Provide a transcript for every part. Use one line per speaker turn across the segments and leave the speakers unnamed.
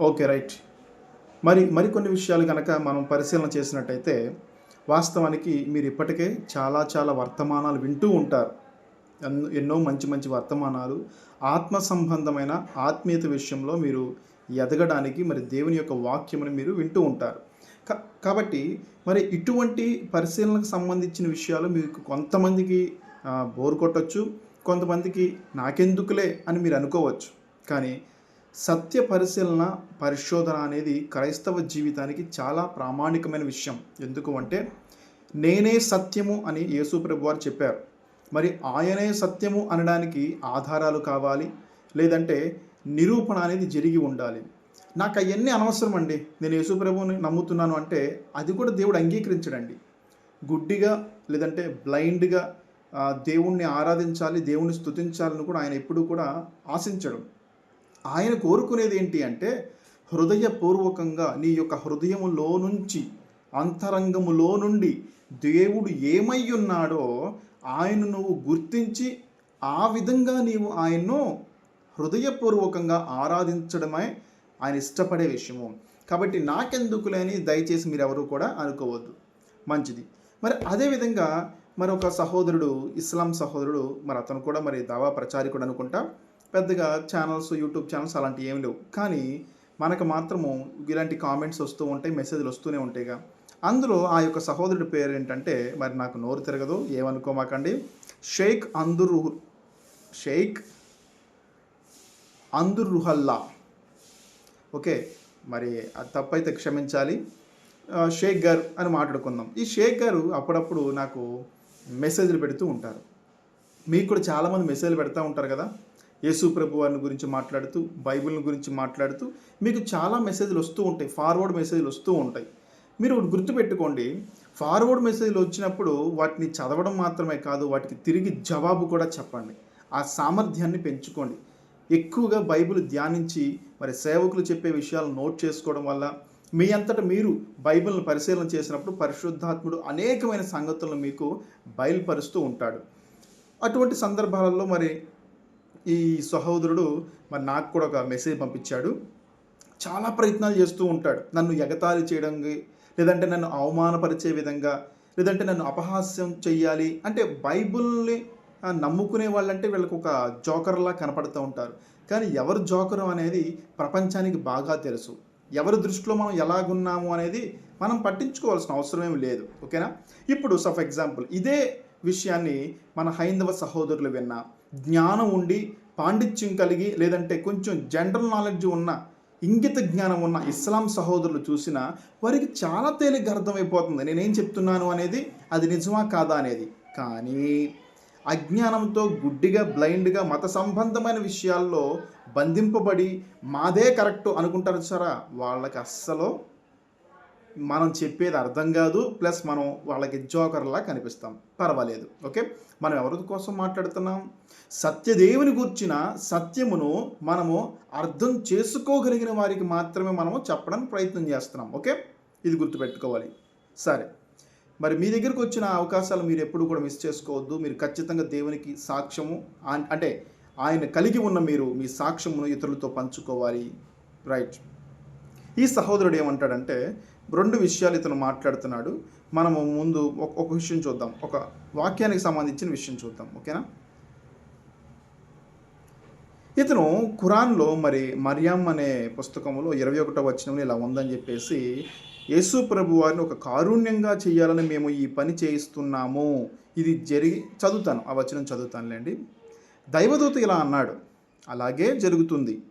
Okay right. మరి మరికొన్ని విషయాలు కనుక మనం పరిశీలన చేసినట్టయితే వాస్తవానికి మీరు ఇప్పటికే చాలా చాలా వర్తమానాలు వింటూ ఉంటారు. ఎన్నో- ఎన్నో మంచి మంచి వర్తమానాలు. ఆత్మ సంబంధమైన ఆత్మీయత విషయంలో మీరు ఎదగడానికి మరి దేవుని యొక్క వాక్యమును మీరు వింటూ ఉంటారు. కాబట్టి మరి ఇటువంటి పరిశీలనకు సంబంధించిన విషయాలు మీకు కొంతమందికి బోర్ కొట్టచ్చు కొంతమందికి నాకెందుకులే అని మీరు అనుకోవచ్చు. కానీ సత్య పరిశీలన పరిశోధన అనేది క్రైస్తవ జీవితానికి చాలా ప్రామాణికమైన విషయం. ఎందుకు అంటే నేనే సత్యము అని యేసు ప్రభు వారు చెప్పారు. మరి ఆయనే సత్యము అనడానికి ఆధారాలు కావాలి? లేదంటే నిరూపణ అనేది జరిగి ఉండాలి? నాకు అవన్నీ అనవసరం అండి నేను యేసు ప్రభువుని నమ్ముతున్నాను అంటే అది కూడా దేవుడు అంగీకరించడండి. గుడ్డిగా లేదంటే బ్లైండ్గా దేవుణ్ణి ఆరాధించాలి దేవుణ్ణి స్థుతించాలని కూడా ఆయన ఎప్పుడూ కూడా ఆశించడం. ఆయన కోరుకునేది ఏంటి అంటే హృదయపూర్వకంగా నీ యొక్క హృదయములో నుంచి అంతరంగములో నుండి దేవుడు ఏమై ఉన్నాడో ఆయన నువ్వు గుర్తించి ఆ విధంగా నీవు ఆయన్ను హృదయపూర్వకంగా ఆరాధించడమే ఆయన ఇష్టపడే విషయము. కాబట్టి నాకెందుకులే అని దయచేసి మీరు ఎవరు కూడా అనుకోవద్దు. మంచిది. మరి అదేవిధంగా మరి ఒక సహోదరుడు ఇస్లాం సహోదరుడు మరి అతను కూడా మరి దావా ప్రచారికుడు అనుకుంటా పెద్దగా ఛానల్స్ యూట్యూబ్ ఛానల్స్ అలాంటివి ఏమి లేవు. కానీ మనకు మాత్రము ఇలాంటి కామెంట్స్ వస్తూ ఉంటాయి మెసేజ్లు వస్తూనే ఉంటాయిగా. అందులో ఆ యొక్క సహోదరుడి పేరు ఏంటంటే మరి నాకు నోరు తిరగదు ఏమనుకోమాకండి? షేక్ అందురు షేక్ అందురుహల్లా. ఓకే మరి అది తప్పైతే క్షమించాలి. షేక్ గారు అని మాట్లాడుకుందాం. ఈ షేక్ గారు అప్పుడప్పుడు నాకు మెసేజ్లు పెడుతూ ఉంటారు. మీకు కూడా చాలామంది మెసేజ్లు పెడతా ఉంటారు కదా? యేసు ప్రభు వారిని గురించి మాట్లాడుతూ బైబిల్ని గురించి మాట్లాడుతూ మీకు చాలా మెసేజ్లు వస్తూ ఉంటాయి ఫార్వర్డ్ మెసేజ్లు వస్తూ ఉంటాయి. మీరు గుర్తుపెట్టుకోండి ఫార్వర్డ్ మెసేజ్లు వచ్చినప్పుడు వాటిని చదవడం మాత్రమే కాదు వాటికి తిరిగి జవాబు కూడా చెప్పండి. ఆ సామర్థ్యాన్ని పెంచుకోండి. ఎక్కువగా బైబిల్ ధ్యానించి మరి సేవకులు చెప్పే విషయాలు నోట్ చేసుకోవడం వల్ల మీ అంతటా మీరు బైబిల్ను పరిశీలన చేసినప్పుడు పరిశుద్ధాత్ముడు అనేకమైన సంగతులను మీకు బయలుపరుస్తూ ఉంటాడు. అటువంటి సందర్భాలలో మరి ఈ సహోదరుడు మరి నాకు కూడా ఒక మెసేజ్ పంపించాడు. చాలా ప్రయత్నాలు చేస్తూ ఉంటాడు. నన్ను ఎగతాళి చేయడానికి లేదంటే నన్ను అవమానపరిచే విధంగా లేదంటే నన్ను అపహాస్యం చెయ్యాలి. అంటే బైబుల్ని నమ్ముకునే వాళ్ళంటే వీళ్ళకు ఒక జోకర్లా కనపడుతూ ఉంటారు. కానీ ఎవరు జోకరు అనేది ప్రపంచానికి బాగా తెలుసు. ఎవరి దృష్టిలో మనం ఎలాగున్నాము అనేది మనం పట్టించుకోవాల్సిన అవసరం ఏమి లేదు. ఓకేనా? ఇప్పుడు ఫర్ ఎగ్జాంపుల్ ఇదే విషయాన్ని మన హైందవ సహోదరులు విన్నా. జ్ఞానం ఉండి పాండిత్యం కలిగి లేదంటే కొంచెం జనరల్ నాలెడ్జ్ ఉన్న ఇంగిత జ్ఞానం ఉన్న ఇస్లాం సహోదరులు చూసినా వారికి చాలా తేలిగ్గా అర్థమైపోతుంది. నేనేం చెప్తున్నాను అనేది అది నిజమా కాదా అనేది. కానీ అజ్ఞానంతో గుడ్డిగా బ్లైండ్గా మత సంబంధమైన విషయాల్లో బంధింపబడి మాదే కరెక్ట్ అనుకుంటారు సరా వాళ్ళకి అస్సలు మనం చెప్పేది అర్థం కాదు ప్లస్ మనం వాళ్ళకి జోకర్లా కనిపిస్తాం. పర్వాలేదు. ఓకే? మనం ఎవరి కోసం మాట్లాడుతున్నాం? సత్యదేవుని గుర్చిన సత్యమును మనము అర్థం చేసుకోగలిగిన వారికి మాత్రమే మనము చెప్పడానికి ప్రయత్నం చేస్తున్నాం. ఓకే? ఇది గుర్తుపెట్టుకోవాలి. సరే. మరి మీ దగ్గరకు వచ్చిన అవకాశాలు మీరు ఎప్పుడు కూడా మిస్ చేసుకోవద్దు. మీరు ఖచ్చితంగా దేవునికి సాక్ష్యము అంటే ఆయన కలిగి ఉన్న మీరు మీ సాక్ష్యమును ఇతరులతో పంచుకోవాలి. రైట్. ఈ సహోదరుడు ఏమంటాడంటే రెండు విషయాలు ఇతను మాట్లాడుతున్నాడు. మనము ముందు ఒక ఒక విషయం చూద్దాం. ఒక వాక్యానికి సంబంధించిన విషయం చూద్దాం. ఓకేనా? ఇతను ఖురాన్లో మరి మర్యామ్ అనే పుస్తకంలో ఇరవై ఒకటో వచనంలో ఇలా ఉందని చెప్పేసి యేసు ప్రభు వారిని ఒక కారుణ్యంగా చేయాలని మేము ఈ పని చేయిస్తున్నాము. ఇది జరిగి చదువుతాను. ఆ వచనం చదువుతానులేండి. దైవదూత ఇలా అన్నాడు. అలాగే జరుగుతుంది.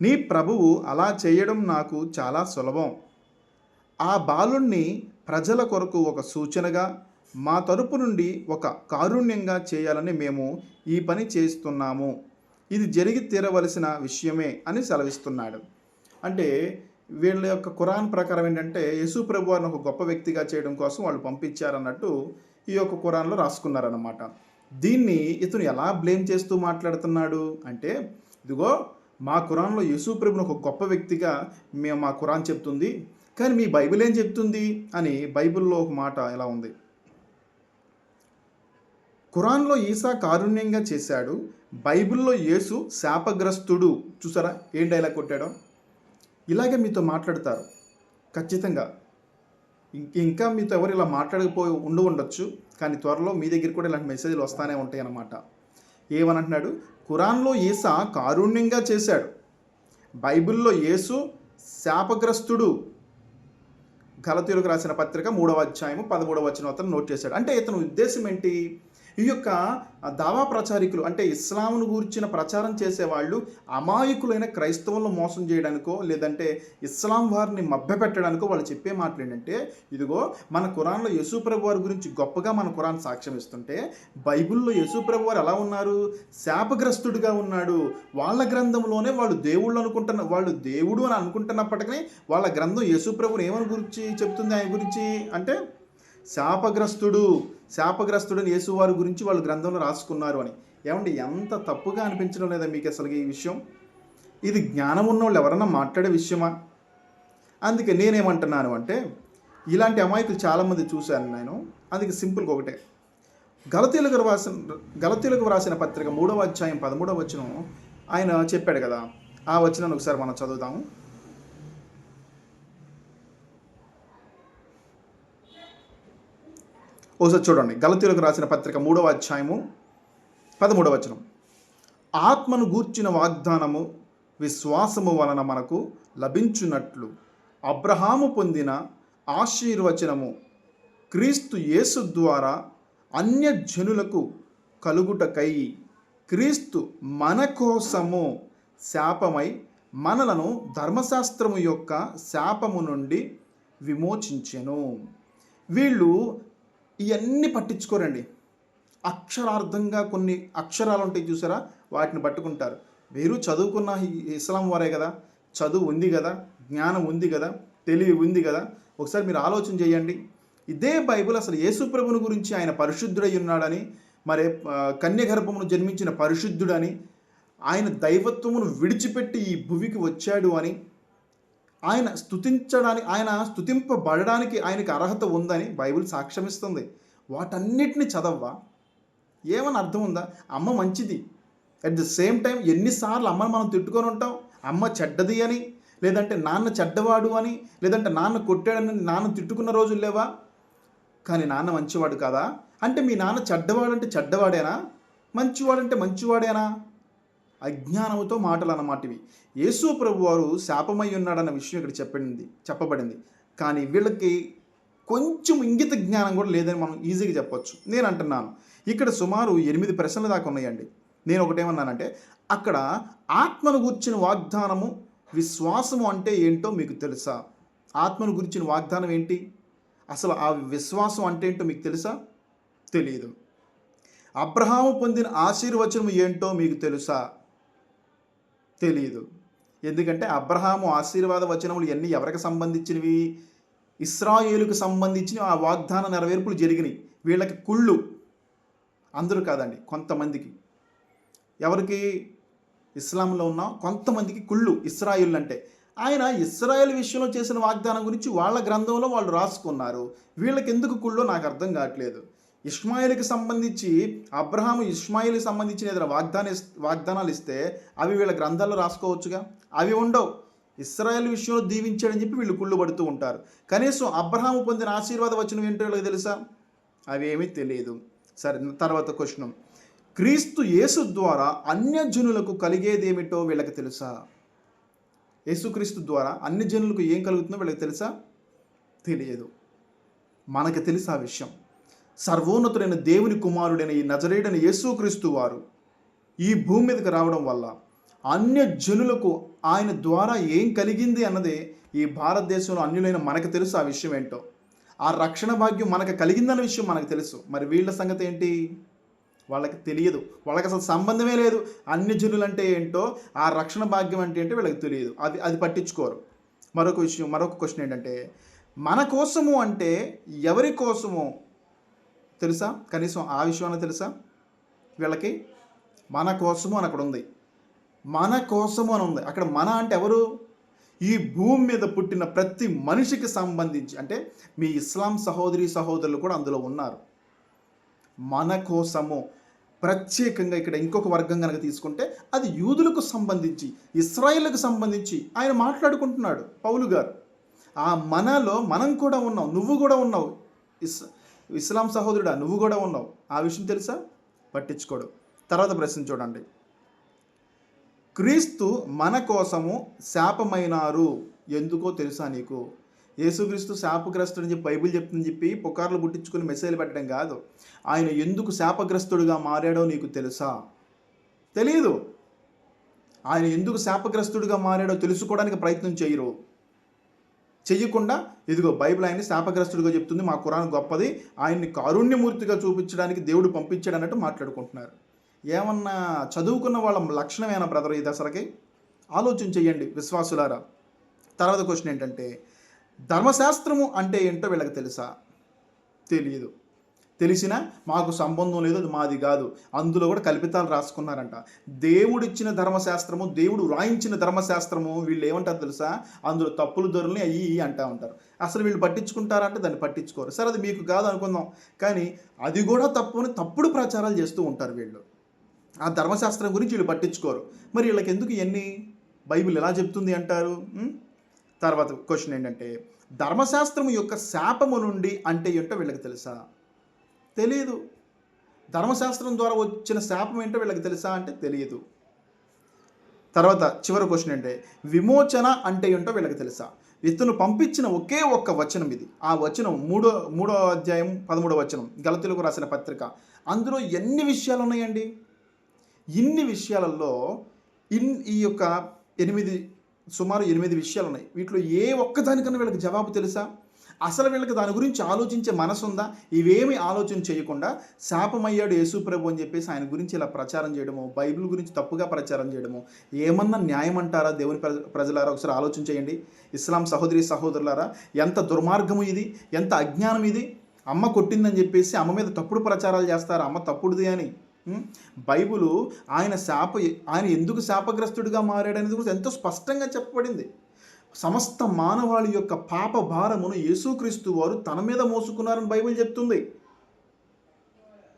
నీ ప్రభువు అలా చేయడం నాకు చాలా సులభం. ఆ బాలుణ్ణి ప్రజల కొరకు ఒక సూచనగా మా తరపు నుండి ఒక కారుణ్యంగా చేయాలని మేము ఈ పని చేస్తున్నాము. ఇది జరిగి తీరవలసిన విషయమే అని సెలవిస్తున్నాడు. అంటే వీళ్ళ యొక్క ఖురాన్ ప్రకారం ఏంటంటే యేసు ప్రభు వారిని ఒక గొప్ప వ్యక్తిగా చేయడం కోసం వాళ్ళు పంపించారన్నట్టు ఈ యొక్క ఖురాన్లో రాసుకున్నారన్నమాట. దీన్ని ఇతను ఎలా బ్లేమ్ చేస్తూ మాట్లాడుతున్నాడు? అంటే ఇదిగో మా ఖురాన్లో యేసు ప్రభుని ఒక గొప్ప వ్యక్తిగా మేము మా ఖురాన్ చెప్తుంది. కానీ మీ బైబిల్ ఏం చెప్తుంది? అని బైబిల్లో ఒక మాట ఎలా ఉంది? ఖురాన్లో ఈసా కారుణ్యంగా చేశాడు. బైబిల్లో యేసు శాపగ్రస్తుడు. చూసారా? ఏం డైలాగ్ కొట్టాడో? ఇలాగే మీతో మాట్లాడతారు. ఖచ్చితంగా. ఇంకా మీతో ఎవరు ఇలా మాట్లాడకపోయి ఉండి ఉండొచ్చు. కానీ త్వరలో మీ దగ్గర కూడా ఇలాంటి మెసేజ్లు వస్తానే ఉంటాయి అన్నమాట ఏమనంటున్నాడు? ఖురాన్లో ఈసా కారుణ్యంగా చేశాడు. బైబిల్లో యేసు శాపగ్రస్తుడు. గలతీయులకు రాసిన పత్రిక మూడవ అధ్యాయము పదమూడవ వచనం అతను నోట్ చేశాడు. అంటే ఇతను ఉద్దేశం ఏంటి? ఈ యొక్క దావా ప్రచారికులు అంటే ఇస్లాంను గూర్చిన ప్రచారం చేసేవాళ్ళు అమాయకులైన క్రైస్తవులను మోసం చేయడానికో లేదంటే ఇస్లాం వారిని మభ్యపెట్టడానికో వాళ్ళు చెప్పే మాటలు ఏంటంటే ఇదిగో మన కురాన్లో యేసుప్రభు వారి గురించి గొప్పగా మన కురాన్ సాక్ష్యం ఇస్తుంటే బైబిల్లో యేసుప్రభు వారు ఎలా ఉన్నారు? శాపగ్రస్తుడిగా ఉన్నాడు. వాళ్ళ గ్రంథంలోనే వాళ్ళు దేవుళ్ళు అనుకుంటున్న వాళ్ళు దేవుడు అని అనుకుంటున్నప్పటికీ వాళ్ళ గ్రంథం యేసుప్రభుని ఏమని గురించి చెప్తుంది ఆయన గురించి? అంటే శాపగ్రస్తుడు. శాపగ్రస్తుడని యేసువారి గురించి వాళ్ళు గ్రంథంలో రాసుకున్నారు అని. ఏమండి ఎంత తప్పుగా అనిపించడం లేదా మీకు అసలు ఈ విషయం? ఇది జ్ఞానం ఉన్న వాళ్ళు ఎవరన్నా మాట్లాడే విషయమా? అందుకే నేనేమంటున్నాను అంటే ఇలాంటి అమాయకులు చాలామంది చూశాను నేను. అందుకే సింపుల్గా ఒకటే. గలతీలకు రాసిన గలతీలకు వ్రాసిన పత్రిక మూడవ అధ్యాయం పదమూడవ వచనం ఆయన చెప్పాడు కదా. ఆ వచనాన్ని ఒకసారి మనం చదువుతాము ఒకసారి చూడండి. గలతీలకు రాసిన పత్రిక మూడవ అధ్యాయము పదమూడవ వచనం. ఆత్మను గూర్చిన వాగ్దానము విశ్వాసము వలన మనకు లభించున్నట్లు అబ్రహాము పొందిన ఆశీర్వచనము క్రీస్తు యేసు ద్వారా అన్య జనులకు కలుగుటకై క్రీస్తు మన కోసము శాపమై మనలను ధర్మశాస్త్రము యొక్క శాపము నుండి విమోచించెను. వీళ్ళు ఇవన్నీ పట్టించుకోరండి. అక్షరార్థంగా కొన్ని అక్షరాలు ఉంటాయి చూసారా? వాటిని పట్టుకుంటారు. వీరు చదువుకున్న ఇస్లాం వారే కదా? చదువు ఉంది కదా? జ్ఞానం ఉంది కదా? తెలివి ఉంది కదా? ఒకసారి మీరు ఆలోచన చేయండి. ఇదే బైబుల్ అసలు యేసుప్రభుని గురించి ఆయన పరిశుద్ధుడై ఉన్నాడని మరి కన్యగర్భమును జన్మించిన పరిశుద్ధుడని ఆయన దైవత్వమును విడిచిపెట్టి ఈ భువికి వచ్చాడు అని ఆయన స్థుతించడానికి ఆయన స్థుతింపబడడానికి ఆయనకి అర్హత ఉందని బైబిల్ సాక్ష్యమిస్తుంది. వాటన్నిటిని చదవ్వా? ఏమని అర్థం ఉందా? అమ్మ మంచిది. అట్ ద సేమ్ టైం ఎన్నిసార్లు అమ్మని మనం తిట్టుకొని ఉంటాం? అమ్మ చెడ్డది అని? లేదంటే నాన్న చెడ్డవాడు అని? లేదంటే నాన్న కొట్టాడని నాన్న తిట్టుకున్న రోజులు లేవా? కానీ నాన్న మంచివాడు కదా? అంటే మీ నాన్న చెడ్డవాడంటే చెడ్డవాడేనా? మంచివాడంటే మంచివాడేనా? అజ్ఞానముతో మాటలు అన్నమాట ఇవి యేసు ప్రభు వారు శాపమై ఉన్నాడన్న విషయం ఇక్కడ చెప్పింది చెప్పబడింది. కానీ వీళ్ళకి కొంచెం ఇంగిత జ్ఞానం కూడా లేదని మనం ఈజీగా చెప్పొచ్చు. నేను అంటున్నాను ఇక్కడ సుమారు ఎనిమిది ప్రశ్నలు దాకా ఉన్నాయండి. నేను ఒకటేమన్నానంటే అక్కడ ఆత్మను గుర్చిన వాగ్దానము విశ్వాసము అంటే ఏంటో మీకు తెలుసా? ఆత్మను గురించిన వాగ్దానం ఏంటి? అసలు ఆ విశ్వాసం అంటే ఏంటో మీకు తెలుసా? తెలియదు అబ్రహాము పొందిన ఆశీర్వచనం ఏంటో మీకు తెలుసా? తెలియదు ఎందుకంటే అబ్రహాము ఆశీర్వాద వచనములు ఎన్ని ఎవరికి సంబంధించినవి? ఇస్రాయేలుకు సంబంధించిన ఆ వాగ్దాన నెరవేర్పులు జరిగినాయి. వీళ్ళకి కుళ్ళు. అందరూ కాదండి కొంతమందికి. ఎవరికి? ఇస్లాంలో ఉన్న కొంతమందికి కుళ్ళు ఇస్రాయిల్ అంటే ఆయన ఇస్రాయేల్ విషయంలో చేసిన వాగ్దానం గురించి వాళ్ళ గ్రంథంలో వాళ్ళు రాసుకున్నారు. వీళ్ళకి ఎందుకు కుళ్ళో నాకు అర్థం కావట్లేదు. ఇస్మాయిల్కి సంబంధించి అబ్రహాము ఇస్మాయిల్కి సంబంధించిన ఏదైనా వాగ్దాన వాగ్దానాలు ఇస్తే అవి వీళ్ళ గ్రంథాల్లో రాసుకోవచ్చుగా? అవి ఉండవు. ఇస్రాయల్ విషయంలో దీవించాడని చెప్పి వీళ్ళు కుళ్ళు పడుతూ ఉంటారు. కనీసం అబ్రహాము పొందిన ఆశీర్వాద వచ్చిన ఏంటో వీళ్ళకి తెలుసా? అవేమీ తెలియదు. సరే తర్వాత క్వశ్చన్. క్రీస్తు యేసు ద్వారా అన్యజనులకు కలిగేదేమిటో వీళ్ళకి తెలుసా? యేసుక్రీస్తు ద్వారా అన్ని జనులకు ఏం కలుగుతుందో వీళ్ళకి తెలుసా? తెలియదు. మనకు తెలుసు ఆ విషయం? సర్వోన్నతుడైన దేవుని కుమారుడైన ఈ నజరేడైన యేసుక్రీస్తు వారు ఈ భూమి మీదకి రావడం వల్ల అన్య జనులకు ఆయన ద్వారా ఏం కలిగింది అన్నదే ఈ భారతదేశంలో అన్యులైన మనకు తెలుసు ఆ విషయం ఏంటో. ఆ రక్షణ భాగ్యం మనకు కలిగిందన్న విషయం మనకు తెలుసు. మరి వీళ్ళ సంగతి ఏంటి? వాళ్ళకి తెలియదు. వాళ్ళకి అసలు సంబంధమే లేదు. అన్ని జనులు అంటే ఏంటో ఆ రక్షణ భాగ్యం అంటే ఏంటో వీళ్ళకి తెలియదు. అది అది పట్టించుకోరు. మరొక విషయం మరొక క్వశ్చన్ ఏంటంటే మన కోసము అంటే ఎవరి కోసము? తెలుసా? కనీసం ఆ విషయం తెలుసా? వీళ్ళకి మన కోసము అని అక్కడ ఉంది. మన కోసము అని ఉంది. అక్కడ మన అంటే ఎవరు? ఈ భూమి మీద పుట్టిన ప్రతి మనిషికి సంబంధించి అంటే మీ ఇస్లాం సహోదరి సహోదరులు కూడా అందులో ఉన్నారు. మన కోసము. ప్రత్యేకంగా ఇక్కడ ఇంకొక వర్గం కనుక తీసుకుంటే అది యూదులకు సంబంధించి ఇస్రాయిల్కు సంబంధించి ఆయన మాట్లాడుకుంటున్నాడు పౌలు గారు. ఆ మనలో మనం కూడా ఉన్నాం నువ్వు కూడా ఉన్నావు. ఇస్ ఇస్లాం సహోదరుడా నువ్వు కూడా ఉన్నావు. ఆ విషయం తెలుసా? పట్టించుకోడు. తర్వాత ప్రశ్న చూడండి. క్రీస్తు మన కోసము శాపమైనారు. ఎందుకో తెలుసా నీకు? యేసుక్రీస్తు శాపగ్రస్తుడని చెప్పి బైబిల్ చెప్తుందని చెప్పి పుకార్లు పుట్టించుకుని మెసేజ్ పెట్టడం కాదు. ఆయన ఎందుకు శాపగ్రస్తుడుగా మారాడో నీకు తెలుసా? తెలియదు ఆయన ఎందుకు శాపగ్రస్తుడిగా మారాడో తెలుసుకోవడానికి ప్రయత్నం చేయరు. చెయ్యకుండా ఇదిగో బైబిల్ ఆయన్ని శాపగ్రస్తుడిగా చెప్తుంది మా కురాన్ గొప్పది ఆయన్ని కారుణ్యమూర్తిగా చూపించడానికి దేవుడు పంపించాడు అన్నట్టు మాట్లాడుకుంటున్నారు. ఏమన్నా చదువుకున్న వాళ్ళ లక్షణమేనా బ్రదర్ ఈ దసరకి? ఆలోచన చెయ్యండి విశ్వాసులారా. తర్వాత క్వశ్చన్ ఏంటంటే ధర్మశాస్త్రము అంటే ఏంటో వీళ్ళకి తెలుసా? తెలియదు తెలిసినా మాకు సంబంధం లేదు అది మాది కాదు. అందులో కూడా కల్పితాలు రాసుకున్నారంట. దేవుడిచ్చిన ధర్మశాస్త్రము దేవుడు వ్రాయించిన ధర్మశాస్త్రము వీళ్ళు ఏమంటారు తెలుసా? అందులో తప్పులు దొరలని అయ్యి అంటా ఉంటారు. అసలు వీళ్ళు పట్టించుకుంటారంటే దాన్ని పట్టించుకోరు. సరే అది మీకు కాదు అనుకుందాం. కానీ అది కూడా తప్పు అని తప్పుడు ప్రచారాలు చేస్తూ ఉంటారు వీళ్ళు. ఆ ధర్మశాస్త్రం గురించి వీళ్ళు పట్టించుకోరు. మరి వీళ్ళకి ఎందుకు ఇవన్నీ బైబిల్ ఎలా చెప్తుంది అంటారు? తర్వాత క్వశ్చన్ ఏంటంటే ధర్మశాస్త్రం యొక్క శాపము నుండి అంటే ఏంటో వీళ్ళకి తెలుసా? తెలియదు ధర్మశాస్త్రం ద్వారా వచ్చిన శాపం ఏంటో వీళ్ళకి తెలుసా అంటే తెలియదు తర్వాత చివరి క్వశ్చన్ అంటే విమోచన అంటే ఏంటో వీళ్ళకి తెలుసా? ఇతను పంపించిన ఒకే ఒక్క వచనం ఇది. ఆ వచనం మూడో మూడో అధ్యాయం పదమూడో వచనం గలతులకు రాసిన పత్రిక. అందులో ఎన్ని విషయాలు ఉన్నాయండి? ఇన్ని విషయాలలో ఇన్ ఈ యొక్క ఎనిమిది సుమారు ఎనిమిది విషయాలు ఉన్నాయి. వీటిలో ఏ ఒక్కదానికన్నా వీళ్ళకి జవాబు తెలుసా? అసలు వీళ్ళకి దాని గురించి ఆలోచించే మనసు ఉందా? ఇవేమి ఆలోచన చేయకుండా శాపమయ్యాడు యేసుప్రభు అని చెప్పేసి ఆయన గురించి ఇలా ప్రచారం చేయడము బైబిల్ గురించి తప్పుగా ప్రచారం చేయడము ఏమన్నా న్యాయం అంటారా దేవుని ప్రజ ప్రజలారా? ఒకసారి ఆలోచన చేయండి. ఇస్లాం సహోదరి సహోదరులారా ఎంత దుర్మార్గము ఇది? ఎంత అజ్ఞానం ఇది? అమ్మ కొట్టిందని చెప్పేసి అమ్మ మీద తప్పుడు ప్రచారాలు చేస్తారు? అమ్మ తప్పుడుది అని. బైబులు బైబిలు ఆయన శాప ఆయన ఎందుకు శాపగ్రస్తుడిగా మారాడనేది కూడా ఎంతో స్పష్టంగా చెప్పబడింది. సమస్త మానవాళి యొక్క పాప భారమును యేసుక్రీస్తు వారు తన మీద మోసుకున్నారని బైబిల్ చెప్తుంది.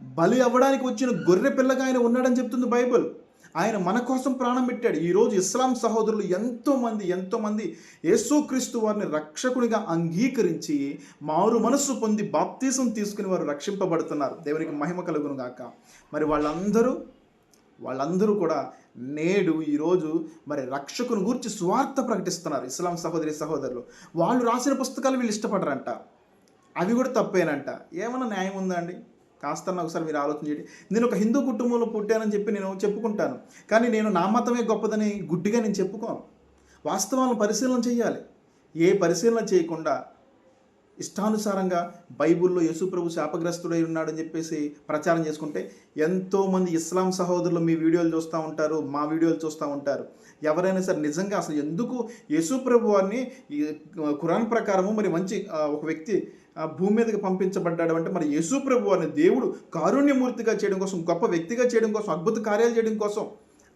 బలి అవ్వడానికి వచ్చిన గొర్రె పిల్లగా ఆయన ఉన్నాడని చెప్తుంది బైబిల్. ఆయన మన కోసం ప్రాణం పెట్టాడు. ఈరోజు ఇస్లాం సహోదరులు ఎంతోమంది ఎంతోమంది యేసుక్రీస్తు వారిని రక్షకునిగా అంగీకరించి మారు మనస్సు పొంది బాప్తీసం తీసుకుని వారు రక్షింపబడుతున్నారు. దేవునికి మహిమ కలుగును గాక. మరి వాళ్ళందరూ వాళ్ళందరూ కూడా నేడు ఈరోజు మరి రక్షకుని గూర్చి స్వార్థ ప్రకటిస్తున్నారు ఇస్లాం సహోదరి సహోదరులు. వాళ్ళు రాసిన పుస్తకాలు వీళ్ళు ఇష్టపడరంట. అవి కూడా తప్పేనంట. ఏమన్నా న్యాయం ఉందా అండి? కాస్త ఒకసారి మీరు ఆలోచన చేయండి. నేను ఒక హిందూ కుటుంబంలో పుట్టానని చెప్పి నేను చెప్పుకుంటాను. కానీ నేను నా మతమే గొప్పదని గుడ్డిగా నేను చెప్పుకోను. వాస్తవాలను పరిశీలన చేయాలి ఏ పరిశీలన చేయకుండా ఇష్టానుసారంగా బైబిల్లో యేసుప్రభు శాపగ్రస్తుడై ఉన్నాడని చెప్పేసి ప్రచారం చేసుకుంటే ఎంతోమంది ఇస్లాం సహోదరులు మీ వీడియోలు చూస్తూ ఉంటారు మా వీడియోలు చూస్తూ ఉంటారు. ఎవరైనా సరే నిజంగా అసలు ఎందుకు యేసుప్రభు వారిని ఖురాన్ ప్రకారము మరి మంచి ఒక వ్యక్తి భూమి మీదకి పంపించబడ్డాడు అంటే మరి యేసుప్రభు వారిని దేవుడు కారుణ్యమూర్తిగా చేయడం కోసం గొప్ప వ్యక్తిగా చేయడం కోసం అద్భుత కార్యాలు చేయడం కోసం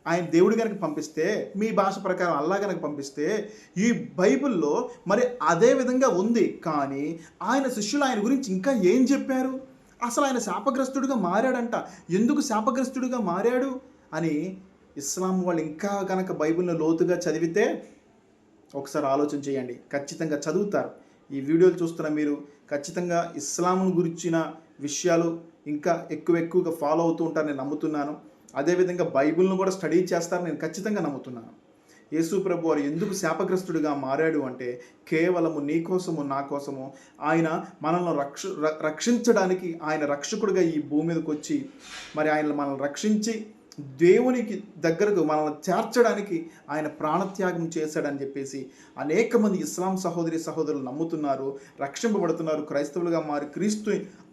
ఆయన దేవుడు కనుక పంపిస్తే మీ భాష ప్రకారం అల్లా కనుక పంపిస్తే ఈ బైబిల్లో మరి అదే విధంగా ఉంది. కానీ ఆయన శిష్యులు ఆయన గురించి ఇంకా ఏం చెప్పారు? అసలు ఆయన శాపగ్రస్తుడిగా మారాడంట. ఎందుకు శాపగ్రస్తుడిగా మారాడు? అని ఇస్లాం వాళ్ళు ఇంకా కనుక బైబిల్ని లోతుగా చదివితే ఒకసారి ఆలోచన చేయండి. ఖచ్చితంగా చదువుతారు. ఈ వీడియోలు చూస్తున్న మీరు ఖచ్చితంగా ఇస్లాంను గురించిన విషయాలు ఇంకా ఎక్కువ ఎక్కువగా ఫాలో అవుతూ ఉంటారని నమ్ముతున్నాను. అదేవిధంగా బైబిల్ను కూడా స్టడీ చేస్తారని నేను ఖచ్చితంగా నమ్ముతున్నాను. యేసు ప్రభు వారు ఎందుకు శాపగ్రస్తుడిగా మారాడు అంటే కేవలము నీ కోసము నా కోసము. ఆయన మనల్ని రక్ష ర- రక్షించడానికి ఆయన రక్షకుడిగా ఈ భూమి మీదకి వచ్చి మరి ఆయన మనల్ని రక్షించి దేవునికి దగ్గరకు మనల్ని చేర్చడానికి ఆయన ప్రాణత్యాగం చేశాడని చెప్పేసి అనేక మంది ఇస్లాం సహోదరి సహోదరులు నమ్ముతున్నారు రక్షింపబడుతున్నారు క్రైస్తవులుగా మారి క్రీస్తు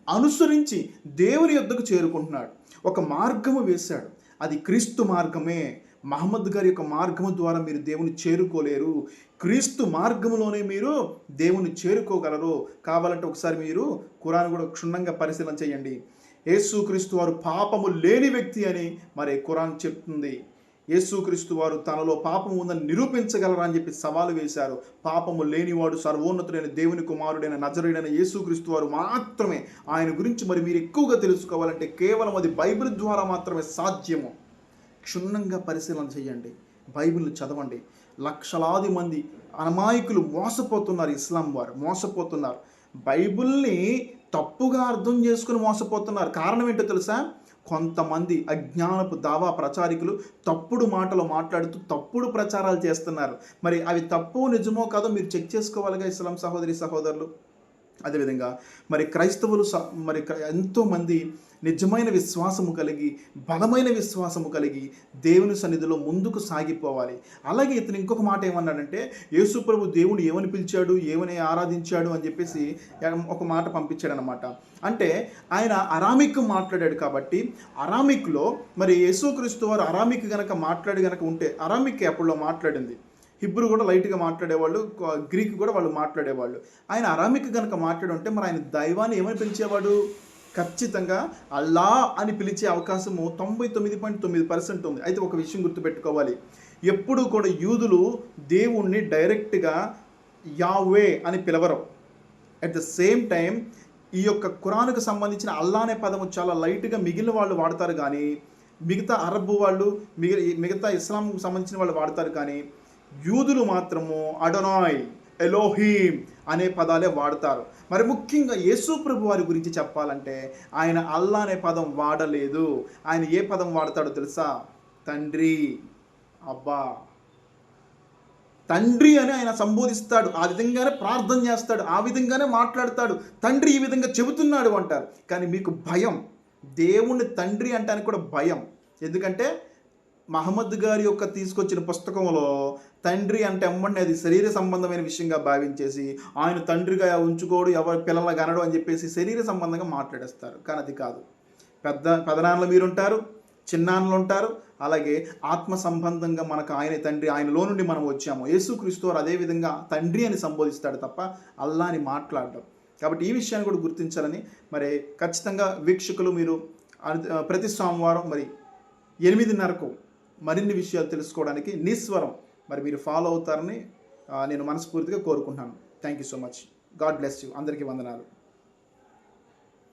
అనుసరించి దేవుని యొద్దకు చేరుకుంటున్నాడు. ఒక మార్గము వేశాడు. అది క్రీస్తు మార్గమే. మహమ్మద్ గారి యొక్క మార్గము ద్వారా మీరు దేవుని చేరుకోలేరు. క్రీస్తు మార్గములోనే మీరు దేవుని చేరుకోగలరు. కావాలంటే ఒకసారి మీరు ఖురాన్ కూడా క్షుణ్ణంగా పరిశీలన చేయండి. యేసు క్రీస్తు వారు పాపము లేని వ్యక్తి అని మరి కురాన్ చెప్తుంది. యేసుక్రీస్తు వారు తనలో పాపం ఉందని నిరూపించగలరా అని చెప్పి సవాలు వేశారు. పాపము లేనివాడు సర్వోన్నతుడైన దేవుని కుమారుడైన నజరుడైన యేసుక్రీస్తు వారు మాత్రమే. ఆయన గురించి మరి మీరు ఎక్కువగా తెలుసుకోవాలంటే కేవలం అది బైబిల్ ద్వారా మాత్రమే సాధ్యము. క్షుణ్ణంగా పరిశీలన చేయండి. బైబిల్ని చదవండి. లక్షలాది మంది అమాయకులు మోసపోతున్నారు ఇస్లాం వారు. మోసపోతున్నారు. బైబిల్ని తప్పుగా అర్థం చేసుకుని మోసపోతున్నారు. కారణం ఏంటో తెలుసా? కొంతమంది అజ్ఞానపు దావా ప్రచారికులు తప్పుడు మాటలు మాట్లాడుతూ తప్పుడు ప్రచారాలు చేస్తున్నారు. మరి అవి తప్పు నిజమో కాదో మీరు చెక్ చేసుకోవాలిగా ఇస్లాం సహోదరి సహోదరులు. అదేవిధంగా మరి క్రైస్తవులు మరి ఎంతోమంది నిజమైన విశ్వాసము కలిగి బలమైన విశ్వాసము కలిగి దేవుని సన్నిధిలో ముందుకు సాగిపోవాలి. అలాగే ఇతను ఇంకొక మాట ఏమన్నాడంటే యేసుప్రభు దేవుడు ఏమని పిలిచాడు? ఏమని ఆరాధించాడు? అని చెప్పేసి ఒక మాట పంపించాడనమాట అంటే ఆయన అరామిక్ మాట్లాడాడు కాబట్టి అరామిక్లో మరి యేసుక్రీస్తు వారు అరామిక్ గనక మాట్లాడి గనక ఉంటే అరామిక్ అప్పుడులో మాట్లాడింది. హిబ్రూ కూడా లైట్గా మాట్లాడేవాళ్ళు గ్రీక్ కూడా వాళ్ళు మాట్లాడేవాళ్ళు. ఆయన అరామిక్ కనుక మాట్లాడి ఉంటే మరి ఆయన దైవాన్ని ఏమని పిలిచేవాడు? ఖచ్చితంగా అల్లా అని పిలిచే అవకాశము తొంభై తొమ్మిది పాయింట్ తొమ్మిది పర్సెంట్ ఉంది. అయితే ఒక విషయం గుర్తుపెట్టుకోవాలి. ఎప్పుడూ కూడా యూదులు దేవుణ్ణి డైరెక్ట్గా యావే అని పిలవరు. అట్ ద సేమ్ టైం ఈ యొక్క ఖురాన్కు సంబంధించిన అల్లా అనే పదము చాలా లైట్గా మిగిలిన వాళ్ళు వాడతారు కానీ మిగతా అరబ్ వాళ్ళు మిగిలి మిగతా ఇస్లాంకు సంబంధించిన వాళ్ళు వాడతారు కానీ యూదులు మాత్రము అడనాయ్ ఎలోహీమ్ అనే పదాలే వాడతారు. మరి ముఖ్యంగా యేసు ప్రభు వారి గురించి చెప్పాలంటే ఆయన అల్లా అనే పదం వాడలేదు. ఆయన ఏ పదం వాడతాడో తెలుసా? తండ్రి అబ్బా. తండ్రి అని ఆయన సంబోధిస్తాడు. ఆ విధంగానే ప్రార్థన చేస్తాడు. ఆ విధంగానే మాట్లాడతాడు. తండ్రి ఈ విధంగా చెబుతున్నాడు అంటారు. కానీ మీకు భయం. దేవుణ్ణి తండ్రి అంటానికి కూడా భయం. ఎందుకంటే మహమ్మద్ గారి యొక్క తీసుకొచ్చిన పుస్తకంలో తండ్రి అంటే అమ్మండి అది శరీర సంబంధమైన విషయంగా భావించేసి ఆయన తండ్రిగా ఉంచుకోడు ఎవరి పిల్లల గనడు అని చెప్పేసి శరీర సంబంధంగా మాట్లాడేస్తారు. కానీ అది కాదు. పెద్ద పెదనాన్నలు మీరుంటారు చిన్నాన్నలు ఉంటారు అలాగే ఆత్మ సంబంధంగా మనకు ఆయన తండ్రి ఆయనలో నుండి మనం వచ్చాము. యేసుక్రీస్తు వారు అదే విధంగా తండ్రి అని సంబోధిస్తాడు తప్ప అల్లా అని మాట్లాడడం. కాబట్టి ఈ విషయాన్ని కూడా గుర్తించాలని మరి ఖచ్చితంగా వీక్షకులు మీరు ప్రతి సోమవారం మరి ఎనిమిదిన్నరకు మరిన్ని విషయాలు తెలుసుకోవడానికి నిస్వరం మరి మీరు ఫాలో అవుతారని నేను మనస్ఫూర్తిగా కోరుకుంటున్నాను. Thank you so much God bless you అందరికీ వందనాలు.